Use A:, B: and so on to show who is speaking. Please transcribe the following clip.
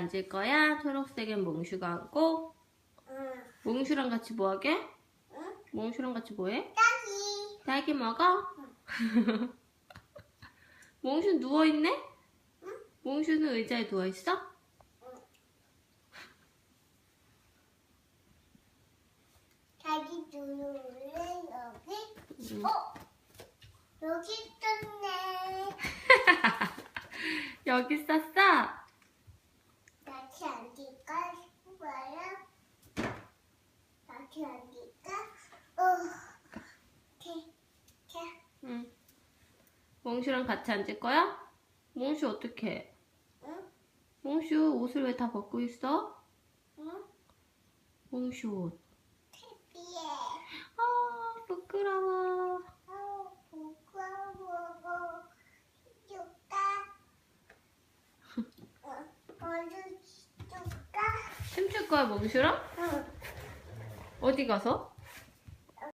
A: 앉을 거야? 초록색엔 몽슈가 앉고
B: 응.
A: 몽슈랑 같이 뭐 하게?
B: 응?
A: 몽슈랑 같이 뭐 해?
B: 딸기.
A: 딸기 먹어? 몽슈 누워있네? 몽슈는 의자에 누워있어?
B: 딸기 누를래 여기?
A: 응.
B: 어? 여기 있었네.
A: 여기 있었어?
B: 다시 앉을까? 뭐야? 어. 오케이. 자.
A: 응. 몽슈랑 같이 앉을 거야? 몽슈 어떻게 해?
B: 응?
A: 몽슈 옷을 왜 다 벗고 있어?
B: 응?
A: 몽슈 옷.
B: 피해.
A: 아, 부끄러워.
B: 어, 부끄러워. 줄까? 어, 어디 줄까?
A: 춤출 거야, 몽슈랑?
B: 응.
A: 어디 가서?